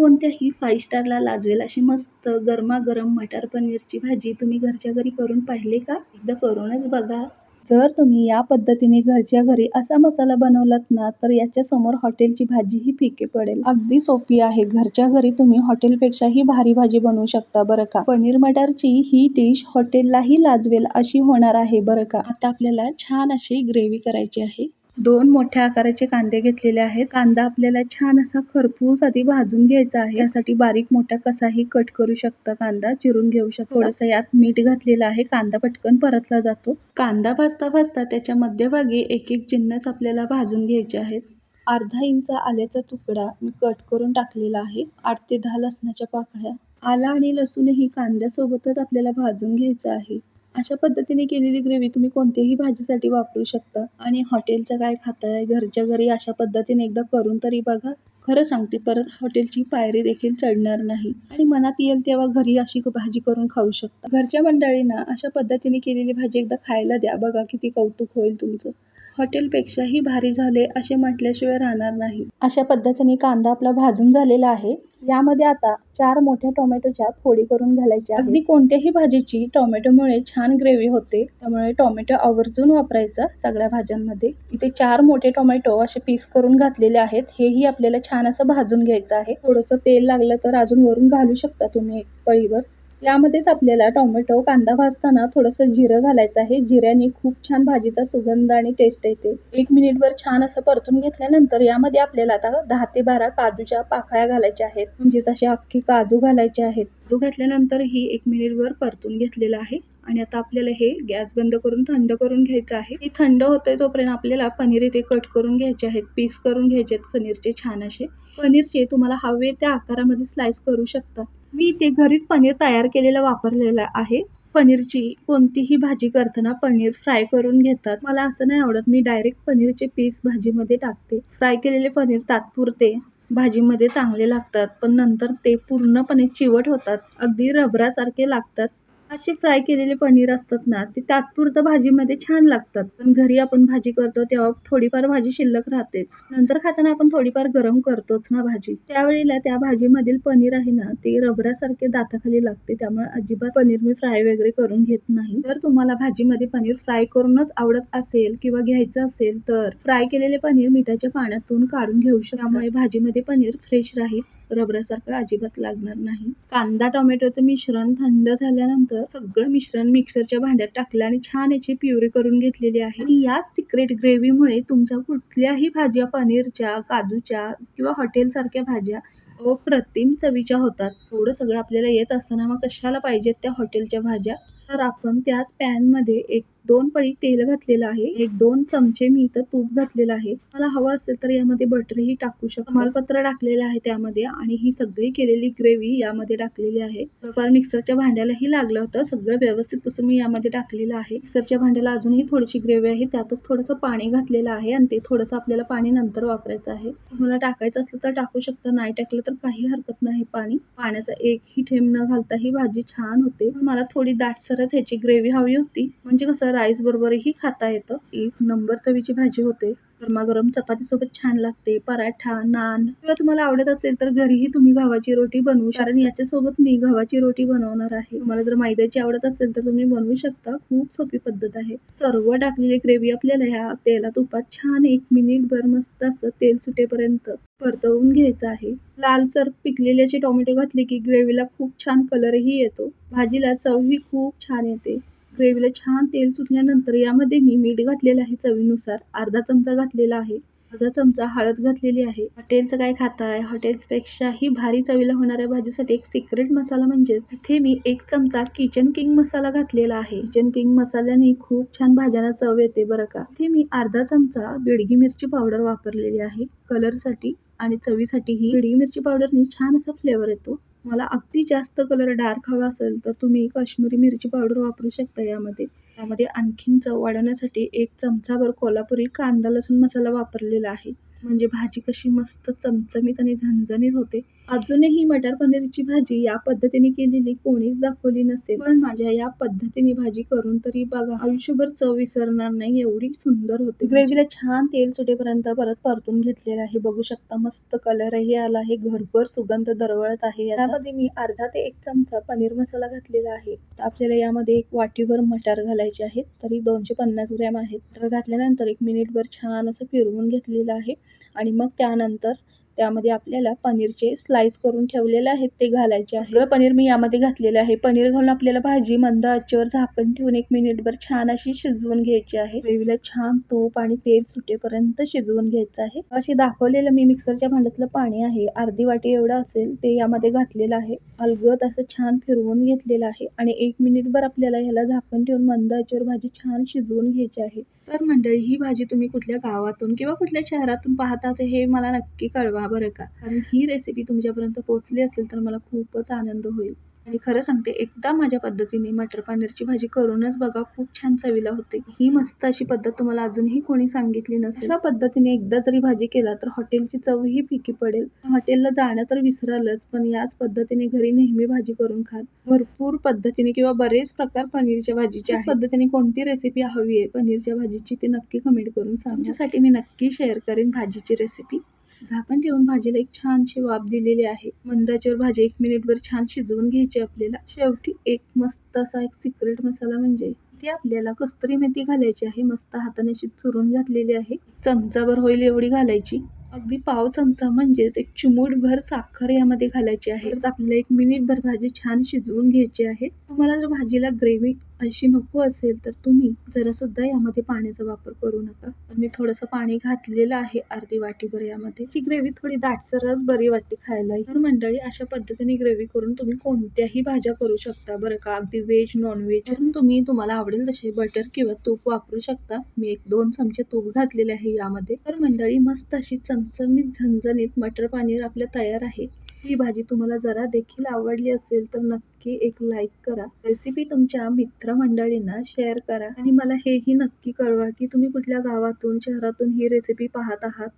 कोणत्याही फाईव्ह स्टारला लाजवेल अशी मस्त गरमागरम मटार पनीरची भाजी तुम्ही घरच्या घरी करून पाहिले का? एकदा करूनच बघा. जर तुम्ही या पद्धतीने घरच्या घरी असा मसाला बनवलात ना तर याच्या समोर हॉटेलची भाजी ही फिके पडेल. अगदी सोपी आहे. घरच्या घरी तुम्ही हॉटेलपेक्षाही भारी भाजी बनवू शकता बरं का? पनीर मटारची ही डिश हॉटेललाही लाजवेल अशी होणार आहे बरं का? आता आपल्याला छान अशी ग्रेव्ही करायची आहे. दोन मोठ्या आकाराचे कांदे घेतलेले आहेत. कांदा आपल्याला छान असा खरपूस आधी भाजून घ्यायचा आहे. यासाठी बारीक मोठा कसाही कट करू शकता कांदा. चिरून घेऊ शकता. थोडस यात मीठ घातलेलं आहे. कांदा पटकन परतला जातो. कांदा भाजता भाजता त्याच्या मध्यभागी एक एक जिन्नस आपल्याला भाजून घ्यायचे आहेत. अर्धा इंच आल्याचा तुकडा मी कट करून टाकलेला आहे. आठ ते दहा लसणाच्या पाकळ्या. आला आणि लसूणही कांद्यासोबतच आपल्याला भाजून घ्यायचं आहे. अशा पद्धतीने केलेली ग्रेव्ही तुम्ही कोणत्याही भाजीसाठी वापरू शकता. आणि हॉटेलचं काय खाताय घरच्या घरी अशा पद्धतीने एकदा करून तरी बघा. खरं सांगते परत हॉटेलची पायरी देखील चढणार नाही. आणि मनात येईल तेव्हा घरी अशी भाजी करून खाऊ शकता. घरच्या मंडळींना अशा पद्धतीने केलेली भाजी एकदा खायला द्या. बघा किती कौतुक होईल तुमचं. हॉटेलपेक्षाही भारी झाले असे म्हटल्याशिवाय राहणार नाही. अशा पद्धतीने कांदा आपला भाजून झालेला आहे. यामध्ये आता चार मोठ्या टोमॅटोच्या फोडी करून घालायच्या अगदी कोणत्याही भाजीची टोमॅटोमुळे छान ग्रेव्ही होते. त्यामुळे टोमॅटो आवर्जून वापरायचा सगळ्या भाज्यांमध्ये. इथे चार मोठे टोमॅटो असे पीस करून घातलेले आहेत. हेही आपल्याला छान असं भाजून घ्यायचं आहे. थोडंसं तेल लागलं तर अजून वरून घालू शकता तुम्ही एक पळीवर. यामध्येच आपल्याला टोमॅटो कांदा भाजताना थोडंसं जिरं घालायचं आहे. जिऱ्याने खूप छान भाजीचा सुगंध आणि टेस्ट येते. एक मिनिटभर छान असं परतून घेतल्यानंतर यामध्ये आपल्याला आता दहा ते बारा काजूच्या पाकळ्या घालायच्या आहेत. म्हणजेच असे अख्खे काजू घालायचे आहेत. काजू घातल्यानंतर ही एक मिनिटभर परतून घेतलेलं आहे. आणि आता आपल्याला हे गॅस बंद करून थंड करून घ्यायचं आहे. हे थंड होतंय तोपर्यंत आपल्याला पनीर इथे कट करून घ्यायचे आहेत. पीस करून घ्यायचे आहेत पनीरचे छान असे. पनीरचे तुम्हाला हवे त्या आकारामध्ये स्लाइस करू शकता. मी इथे घरीच पनीर तयार केलेलं वापरलेलं आहे. पनीरची कोणतीही भाजी करताना पनीर फ्राय करून घेतात. मला असं नाही आवडत. मी डायरेक्ट पनीरचे पीस भाजीमध्ये टाकते. फ्राय केलेले पनीर तात्पुरते भाजीमध्ये चांगले लागतात. पण नंतर ते पूर्णपणे चिवट होतात. अगदी रबरासारखे लागतात. असे फ्राय केलेले पनीर असतात ना ते तात्पुरतं भाजीमध्ये छान लागतात. पण घरी आपण भाजी करतो तेव्हा थोडीफार भाजी शिल्लक राहतेच. नंतर खाताना आपण थोडीफार गरम करतोच ना भाजी. त्यावेळेला त्या भाजीमधील पनीर आहे ना ते रबरासारखे दाताखाली लागते त्यामुळे अजिबात पनीर मी फ्राय वगैरे करून घेत नाही. जर तुम्हाला भाजीमध्ये पनीर फ्राय करूनच आवडत असेल किंवा घ्यायचं असेल तर फ्राय केलेले पनीर मिठाच्या पाण्यातून काढून घेऊ शकता. त्यामुळे भाजीमध्ये पनीर फ्रेश राहील. रबरासारखं अजिबात लागणार नाही. कांदा टोमॅटोचं मिश्रण थंड झाल्यानंतर सगळं मिश्रण मिक्सरच्या भांड्यात टाकलं आणि छान याची प्युरी करून घेतलेली आहे. आणि या सिक्रेट ग्रेव्हीमुळे तुमच्या कुठल्याही भाज्या पनीरच्या काजूच्या किंवा हॉटेल सारख्या भाज्या अप्रतिम चवीच्या होतात. एवढं सगळं आपल्याला येत असताना मग कशाला पाहिजेत त्या हॉटेलच्या भाज्या? तर आपण त्याच पॅनमध्ये एक दोन पळी तेल घातलेलं आहे. एक दोन चमचे मी इथं तूप घातलेलं आहे. मला हवं असेल तर यामध्ये बटरही टाकू शकतो. मालपत्र टाकलेलं आहे त्यामध्ये आणि ही सगळी केलेली ग्रेव्ही यामध्ये टाकलेली आहे. थोडंफार मिक्सरच्या भांड्यालाही लागलं होतं. सगळं व्यवस्थित पुसून मी यामध्ये टाकलेलं आहे. मिक्सरच्या भांड्याला अजूनही थोडीशी ग्रेव्ही आहे. त्यातच थोडंसं पाणी घातलेलं आहे आणि ते थोडंसं आपल्याला पाणी नंतर वापरायचं आहे. तुम्हाला टाकायचं असलं तर टाकू शकता. नाही टाकलं तर काही हरकत नाही. पाणी पाण्याचा एकही थेंब न घालता ही भाजी छान होते. मला थोडी दाटसरच ह्याची ग्रेव्ही हवी होती. म्हणजे कसं राईस बरोबरही खाता येतं. एक नंबर चवीची भाजी होते. गरमागरम चपातीसोबत छान लागते. पराठा नान किंवा तुम्हाला आवडत असेल तर घरीही तुम्ही गव्हाची रोटी बनवू कारण याच्यासोबत मी गव्हाची रोटी बनवणार आहे. तुम्हाला जर मैद्याची आवडत असेल तर तुम्ही बनवू शकता. खूप सोपी पद्धत आहे. सर्व टाकलेली ग्रेव्ही आपल्याला ह्या तेला तुपात छान एक मिनिट भर मस्त असं तेल सुटेपर्यंत परतवून घ्यायचं आहे. लालसर पिकलेले असे टोमॅटो घातले की ग्रेव्हीला खूप छान कलरही येतो. भाजीला चवही खूप छान येते. ग्रेव्हीला छान तेल सुटल्यानंतर यामध्ये मी मीठ घातलेलं आहे चवीनुसार. अर्धा चमचा घातलेला आहे. अर्धा चमचा हळद घातलेली आहे. हॉटेलचं काय खाताय? हॉटेलपेक्षाही भारी चवीला होणाऱ्या भाजीसाठी एक सिक्रेट मसाला म्हणजेच इथे मी एक चमचा किचन किंग मसाला घातलेला आहे. किचन किंग मसाल्याने खूप छान भाज्यांना चव येते बरं का. इथे मी अर्धा चमचा बेडगी मिरची पावडर वापरलेली आहे. कलरसाठी आणि चवीसाठी ही बेडगी मिरची पावडरनी छान असा फ्लेवर येतो. मला अगदी जास्त कलर डार्क हवा असेल तर तुम्ही काश्मीरी मिरची पावडर वापरू शकता यामध्ये. यामध्ये आणखीन चव वाढवण्यासाठी एक चमचाभर कोल्हापुरी कांदा लसूण मसाला वापरलेला आहे. म्हणजे भाजी कशी मस्त चमचमीत आणि झणझणीत होते. अजूनही मटार पनीरची भाजी या पद्धतीने केलेली कोणीच दाखवली नसेल. पण माझ्या या पद्धतीने भाजी करून तरी बघा आयुष्यभर चव विसरणार नाही एवढी सुंदर होते. ग्रेव्हीला छान तेल सुटेपर्यंत परत परतून घेतलेलं आहे. बघू शकता मस्त कलरही आला आहे. घरभर सुगंध दरवळत आहे. यामध्ये मी अर्धा ते एक चमचा पनीर मसाला घातलेला आहे. आपल्याला यामध्ये एक वाटीभर मटार घालायचे आहेत. तरी दोनशे पन्नास ग्रॅम आहेत. मटार घातल्यानंतर एक मिनिटभर छान असं फिरवून घेतलेलं आहे. आणि मग त्यानंतर त्यामध्ये आपल्याला पनीरचे स्लाइस करून ठेवलेले आहेत ते घालायचे आहे पनीर मी यामध्ये घातलेले आहे. पनीर घालून आपल्याला भाजी मंद आचेवर झाकण ठेवून एक मिनिटभर छान अशी शिजवून घ्यायची आहे. ग्रेव्हीला छान तूप आणि तेल सुटेपर्यंत शिजवून घ्यायचं आहे. अशी दाखवलेलं मी मिक्सरच्या भांड्यातलं पाणी आहे. अर्धी वाटी एवढं असेल ते यामध्ये घातलेलं आहे. अलगद असं छान फिरवून घेतलेलं आहे आणि एक मिनिटभर आपल्याला ह्याला झाकण ठेवून मंद आचेवर भाजी छान शिजवून घ्यायची आहे. तर मंडळी ही भाजी तुम्ही कुठल्या गावातून किंवा कुठल्या शहरातून पाहतात हे मला नक्की कळवा. बरं का? कारण ही रेसिपी तुमच्यापर्यंत पोहोचली असेल तर मला खूपच आनंद होईल. आणि खरं सांगते एकदा माझ्या पद्धतीने मटर पनीरची भाजी करूनच बघा खूप छान चवीला होते. ही मस्त अशी पद्धत तुम्हाला अजूनही कोणी सांगितली नसेल. अशा पद्धतीने एकदा जरी भाजी केला तर हॉटेलची चवही फिकी पडेल. हॉटेलला जाणं तर विसरालच पण याच पद्धतीने घरी नेहमी भाजी करून खात. भरपूर पद्धतीने किंवा बरेच प्रकार पनीरच्या भाजीच्या पद्धतीने कोणती रेसिपी हवी आहे पनीरच्या भाजीची ते नक्की कमेंट करून सांगण्यासाठी मी नक्की शेअर करेन भाजीची रेसिपी झाकण ठेवून भाजीला एक छानशी वाफ दिलेली आहे. मंदाच्यावर भाजी एक मिनिटभर छान शिजवून घ्यायची आपल्याला. शेवटी एक मस्त असा एक सिक्रेट मसाला म्हणजे ती आपल्याला कस्तुरी मेथी घालायची आहे. मस्त हाताने अशी चुरून घातलेली आहे. चमचाभर होईल एवढी घालायची. अगदी पाव चमचा म्हणजेच एक चिमूटभर साखर यामध्ये घालायची आहे. तर आपल्याला एक मिनिटभर भाजी छान शिजवून घ्यायची आहे. तुम्हाला जर भाजीला ग्रेव्ही अशी नको असेल तर तुम्ही जरासुद्धा यामध्ये पाण्याचा वापर करू नका. तर मी थोडंसं पाणी घातलेलं आहे अर्धी वाटीभर यामध्ये. ही ग्रेव्ही थोडी दाटसरच बरी वाटते खायला. तर मंडळी अशा पद्धतीने ग्रेव्ही करून तुम्ही कोणत्याही भाज्या करू शकता बरं का. अगदी व्हेज नॉन व्हेज करून तुम्ही तुम्हाला आवडेल तसे बटर किंवा तूप वापरू शकता. मी एक दोन चमचे तूप घातलेले आहे यामध्ये. तर मंडळी मस्त अशी चमचमीत झणझणीत मटर पनीर आपलं तयार आहे. ही भाजी तुम्हाला जरा देखील आवडली असेल तर नक्की एक लाईक करा. रेसिपी तुमच्या मित्रमंडळींना शेअर करा. आणि मला हेही नक्की कळवा की तुम्ही कुठल्या गावातून शहरातून ही रेसिपी पाहत आहात.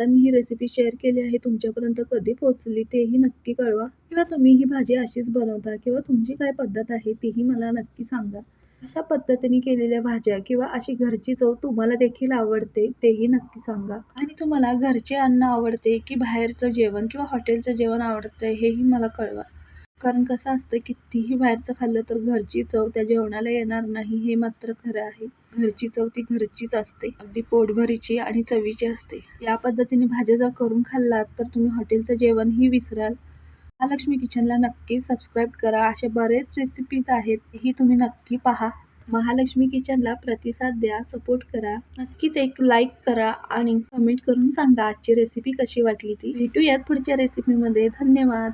आणि मी ही रेसिपी शेअर केली आहे तुमच्यापर्यंत कधी पोहोचली तेही नक्की कळवा. किंवा तुम्ही ही भाजी अशीच बनवता किंवा तुमची काय पद्धत आहे तीही मला नक्की सांगा. अशा पद्धतीने केलेल्या भाज्या किंवा अशी घरची चव तुम्हाला देखील आवडते तेही नक्की सांगा. आणि तुम्हाला घरचे अन्न आवडते की बाहेरचं जेवण किंवा हॉटेलचं जेवण आवडतं हेही मला कळवा. कारण कसं असतं कितीही बाहेरचं खाल्लं तर घरची चव त्या जेवणाला येणार नाही हे मात्र खरं आहे. घरची चव ती घरचीच असते. अगदी पोटभरीची आणि चवीची असते. या पद्धतीने भाज्या जर करून खाल्लात तर तुम्ही हॉटेलचं जेवणही विसराल. महालक्ष्मी किचनला नक्की सबस्क्राईब करा. असे बरेच रेसिपीज आहेत ही तुम्ही नक्की पहा. महालक्ष्मी किचनला प्रतिसाद द्या सपोर्ट करा. नक्कीच एक लाईक करा आणि कमेंट करून सांगा आजची रेसिपी कशी वाटली ती. भेटूयात पुढच्या रेसिपीमध्ये धन्यवाद.